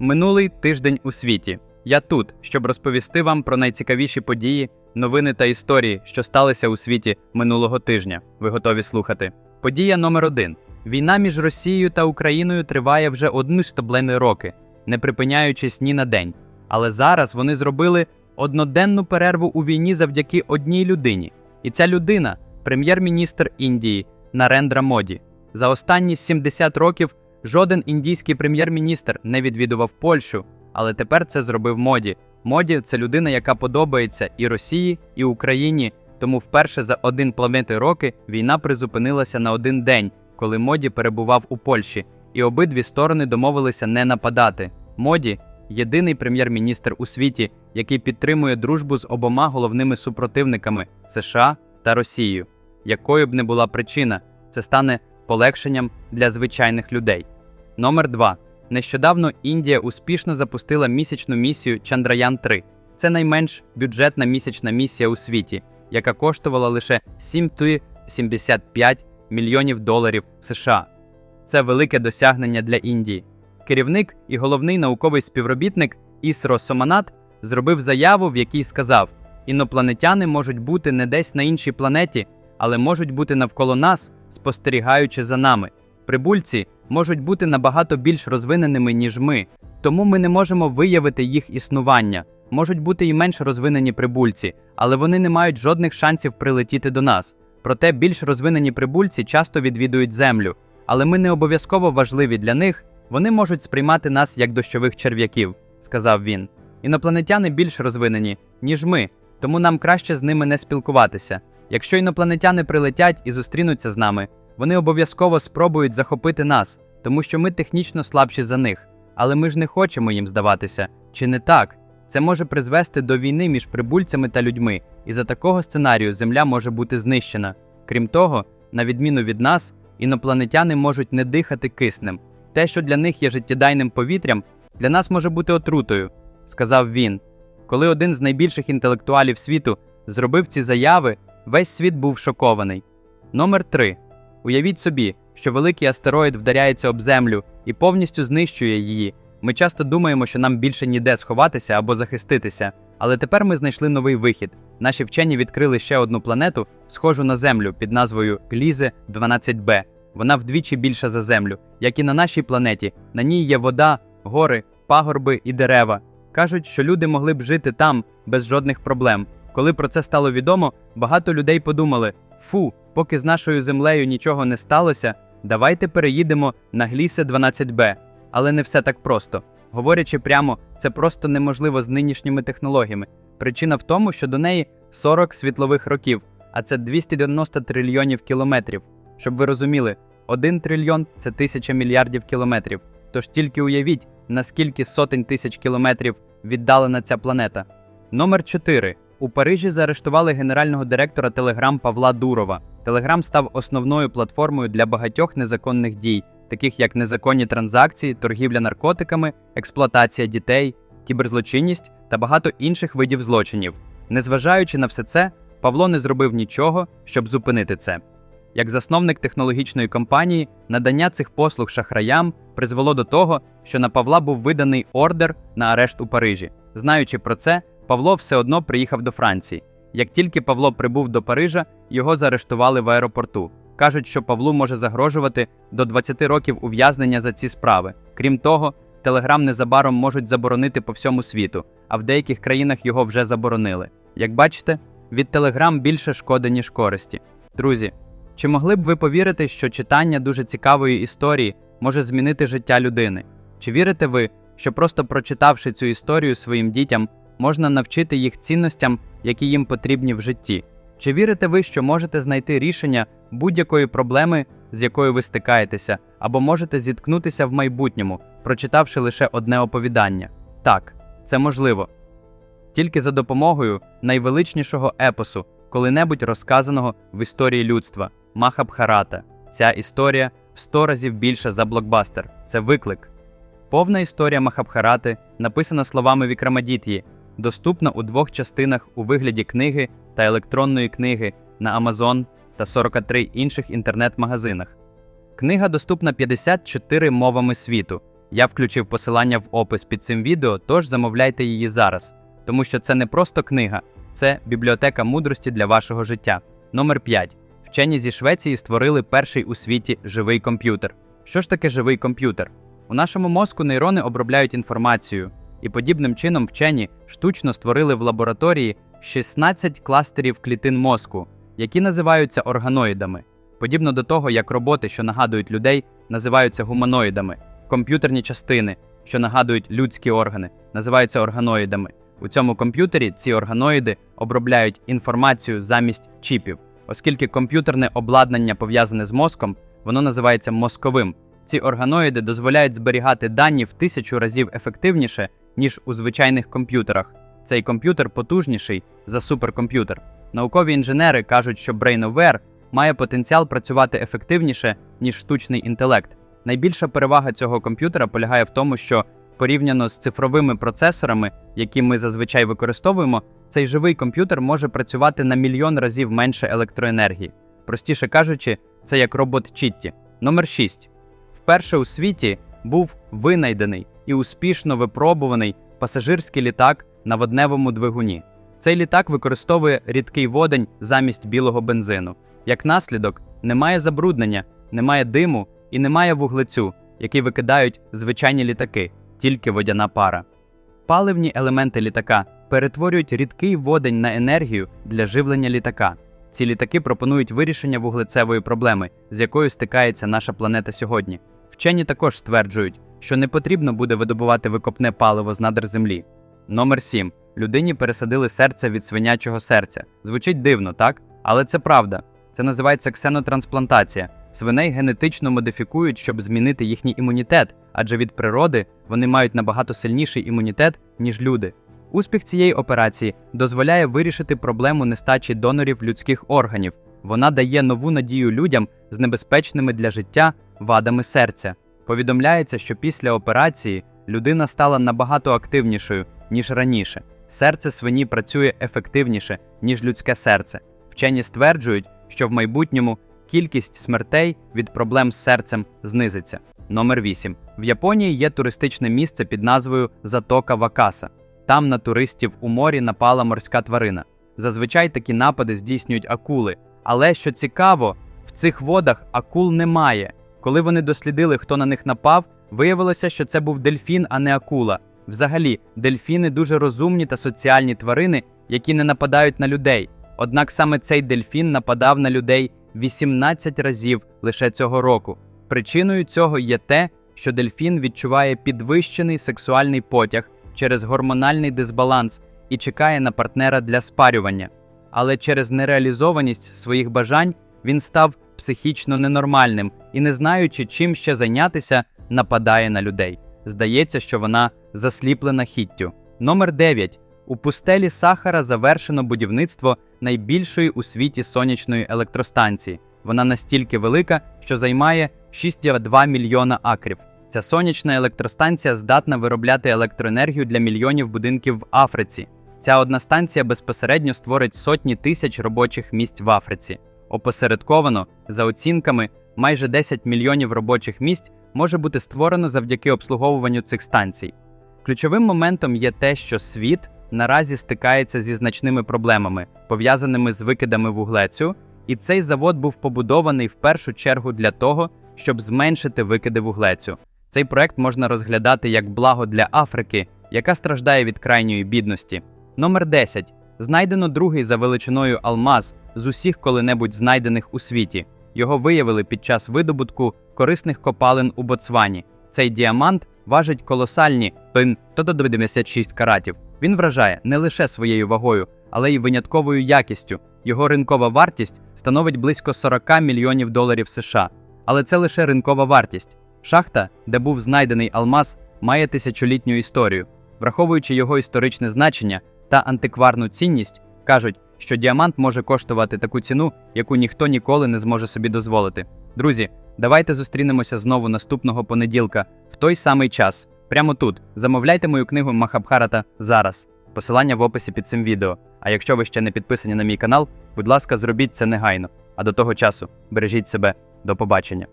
Минулий тиждень у світі. Я тут, щоб розповісти вам про найцікавіші події, новини та історії, що сталися у світі минулого тижня. Ви готові слухати? Подія номер один: війна між Росією та Україною триває вже одну штаблений роки, не припиняючись ні на день. Але зараз вони зробили одноденну перерву у війні завдяки одній людині. І ця людина прем'єр-міністр Індії Нарендра Моді. За останні 70 років жоден індійський прем'єр-міністр не відвідував Польщу, але тепер це зробив Моді. Моді це людина, яка подобається і Росії, і Україні. Тому вперше за один планети роки війна призупинилася на один день, коли Моді перебував у Польщі, і обидві сторони домовилися не нападати. Моді єдиний прем'єр-міністр у світі, який підтримує дружбу з обома головними супротивниками США та Росією. Якою б не була причина, це стане полегшенням для звичайних людей. Номер 2. Нещодавно Індія успішно запустила місячну місію Чандраян 3. Це найменш бюджетна місячна місія у світі, яка коштувала лише 7,75 мільйонів доларів США. Це велике досягнення для Індії. Керівник і головний науковий співробітник Ісро Соманат зробив заяву, в якій сказав: інопланетяни можуть бути не десь на іншій планеті, але можуть бути навколо нас, спостерігаючи за нами. Прибульці можуть бути набагато більш розвиненими, ніж ми, тому ми не можемо виявити їх існування. Можуть бути і менш розвинені прибульці, але вони не мають жодних шансів прилетіти до нас. Проте більш розвинені прибульці часто відвідують Землю, але ми не обов'язково важливі для них, вони можуть сприймати нас як дощових черв'яків, сказав він. Інопланетяни більш розвинені, ніж ми, тому нам краще з ними не спілкуватися. Якщо інопланетяни прилетять і зустрінуться з нами, вони обов'язково спробують захопити нас, тому що ми технічно слабші за них. Але ми ж не хочемо їм здаватися. Чи не так? Це може призвести до війни між прибульцями та людьми, і за такого сценарію Земля може бути знищена. Крім того, на відміну від нас, інопланетяни можуть не дихати киснем. Те, що для них є життєдайним повітрям, для нас може бути отрутою, сказав він. Коли один з найбільших інтелектуалів світу зробив ці заяви, весь світ був шокований. Номер 3. Уявіть собі, що великий астероїд вдаряється об землю і повністю знищує її. Ми часто думаємо, що нам більше ніде сховатися або захиститися, але тепер ми знайшли новий вихід. Наші вчені відкрили ще одну планету, схожу на Землю під назвою Глізе 12b. Вона вдвічі більша за Землю. Як і на нашій планеті, на ній є вода, гори, пагорби і дерева. Кажуть, що люди могли б жити там без жодних проблем. Коли про це стало відомо, багато людей подумали: фу, поки з нашою землею нічого не сталося, давайте переїдемо на Глісе 12Б. Але не все так просто. Говорячи прямо, це просто неможливо з нинішніми технологіями. Причина в тому, що до неї 40 світлових років, а це 290 трильйонів кілометрів. Щоб ви розуміли, 1 трильйон це тисяча мільярдів кілометрів. Тож тільки уявіть, наскільки сотень тисяч кілометрів віддалена ця планета. Номер 4. У Парижі заарештували генерального директора Телеграм Павла Дурова. Телеграм став основною платформою для багатьох незаконних дій, таких як незаконні транзакції, торгівля наркотиками, експлуатація дітей, кіберзлочинність та багато інших видів злочинів. Незважаючи на все це, Павло не зробив нічого, щоб зупинити це. Як засновник технологічної компанії, надання цих послуг шахраям призвело до того, що на Павла був виданий ордер на арешт у Парижі. Знаючи про це, Павло все одно приїхав до Франції. Як тільки Павло прибув до Парижа, його заарештували в аеропорту. Кажуть, що Павлу може загрожувати до 20 років ув'язнення за ці справи. Крім того, Телеграм незабаром можуть заборонити по всьому світу, а в деяких країнах його вже заборонили. Як бачите, від Телеграм більше шкоди, ніж користі. Друзі, чи могли б ви повірити, що читання дуже цікавої історії може змінити життя людини? Чи вірите ви, що просто прочитавши цю історію своїм дітям, можна навчити їх цінностям, які їм потрібні в житті? Чи вірите ви, що можете знайти рішення будь-якої проблеми, з якою ви стикаєтеся, або можете зіткнутися в майбутньому, прочитавши лише одне оповідання? Так, це можливо. Тільки за допомогою найвеличнішого епосу, коли-небудь розказаного в історії людства Махабхарата. Ця історія в сто разів більша за блокбастер. Це виклик. Повна історія Махабхарати написана словами Вікрамадіт'ї, доступна у двох частинах у вигляді книги та електронної книги на Amazon та 43 інших інтернет-магазинах. Книга доступна 54 мовами світу. Я включив посилання в опис під цим відео, тож замовляйте її зараз, тому що це не просто книга, це бібліотека мудрості для вашого життя. Номер 5. Вчені зі Швеції створили перший у світі живий комп'ютер. Що ж таке живий комп'ютер? У нашому мозку нейрони обробляють інформацію, і подібним чином вчені штучно створили в лабораторії 16 кластерів клітин мозку, які називаються органоїдами. Подібно до того, як роботи, що нагадують людей, називаються гуманоїдами, комп'ютерні частини, що нагадують людські органи, називаються органоїдами. У цьому комп'ютері ці органоїди обробляють інформацію замість чіпів, оскільки комп'ютерне обладнання пов'язане з мозком, воно називається мозковим. Ці органоїди дозволяють зберігати дані в тисячу разів ефективніше, ніж у звичайних комп'ютерах. Цей комп'ютер потужніший за суперкомп'ютер. Наукові інженери кажуть, що BrainAware має потенціал працювати ефективніше, ніж штучний інтелект. Найбільша перевага цього комп'ютера полягає в тому, що порівняно з цифровими процесорами, які ми зазвичай використовуємо, цей живий комп'ютер може працювати на мільйон разів менше електроенергії. Простіше кажучи, це як робот Чітті. Номер 6. Вперше у світі був винайдений і успішно випробуваний пасажирський літак на водневому двигуні. Цей літак використовує рідкий водень замість білого бензину. Як наслідок, немає забруднення, немає диму і немає вуглецю, який викидають звичайні літаки, тільки водяна пара. Паливні елементи літака перетворюють рідкий водень на енергію для живлення літака. Ці літаки пропонують вирішення вуглецевої проблеми, з якою стикається наша планета сьогодні. Вчені також стверджують, що не потрібно буде видобувати викопне паливо з надр землі. Номер 7. Людині пересадили серце від свинячого серця. Звучить дивно, так? Але це правда. Це називається ксенотрансплантація. Свиней генетично модифікують, щоб змінити їхній імунітет, адже від природи вони мають набагато сильніший імунітет, ніж люди. Успіх цієї операції дозволяє вирішити проблему нестачі донорів людських органів. Вона дає нову надію людям з небезпечними для життя вадами серця. Повідомляється, що після операції людина стала набагато активнішою, ніж раніше. Серце свині працює ефективніше, ніж людське серце. Вчені стверджують, що в майбутньому кількість смертей від проблем з серцем знизиться. Номер 8. В Японії є туристичне місце під назвою Затока Вакаса. Там на туристів у морі напала морська тварина. Зазвичай такі напади здійснюють акули. Але що цікаво, в цих водах акул немає. Коли вони дослідили, хто на них напав, виявилося, що це був дельфін, а не акула. Взагалі, дельфіни дуже розумні та соціальні тварини, які не нападають на людей. Однак саме цей дельфін нападав на людей 18 разів лише цього року. Причиною цього є те, що дельфін відчуває підвищений сексуальний потяг через гормональний дисбаланс і чекає на партнера для спарювання. Але через нереалізованість своїх бажань він став психічно ненормальним і, не знаючи, чим ще зайнятися, нападає на людей. Здається, що вона засліплена хіттю. Номер 9. У пустелі Сахара завершено будівництво найбільшої у світі сонячної електростанції. Вона настільки велика, що займає 6,2 мільйона акрів. Ця сонячна електростанція здатна виробляти електроенергію для мільйонів будинків в Африці. Ця одна станція безпосередньо створить сотні тисяч робочих місць в Африці. Опосередковано, за оцінками, майже 10 мільйонів робочих місць може бути створено завдяки обслуговуванню цих станцій. Ключовим моментом є те, що світ наразі стикається зі значними проблемами, пов'язаними з викидами вуглецю, і цей завод був побудований в першу чергу для того, щоб зменшити викиди вуглецю. Цей проект можна розглядати як благо для Африки, яка страждає від крайньої бідності. Номер 10. Знайдено другий за величиною алмаз з усіх коли-небудь знайдених у світі. Його виявили під час видобутку корисних копалин у Ботсвані. Цей діамант важить колосальні 196 каратів. Він вражає не лише своєю вагою, але й винятковою якістю. Його ринкова вартість становить близько 40 мільйонів доларів США. Але це лише ринкова вартість. Шахта, де був знайдений алмаз, має тисячолітню історію. Враховуючи його історичне значення та антикварну цінність, кажуть, що діамант може коштувати таку ціну, яку ніхто ніколи не зможе собі дозволити. Друзі, давайте зустрінемося знову наступного понеділка, в той самий час. Прямо тут. Замовляйте мою книгу Махабхарата зараз. Посилання в описі під цим відео. А якщо ви ще не підписані на мій канал, будь ласка, зробіть це негайно. А до того часу бережіть себе. До побачення.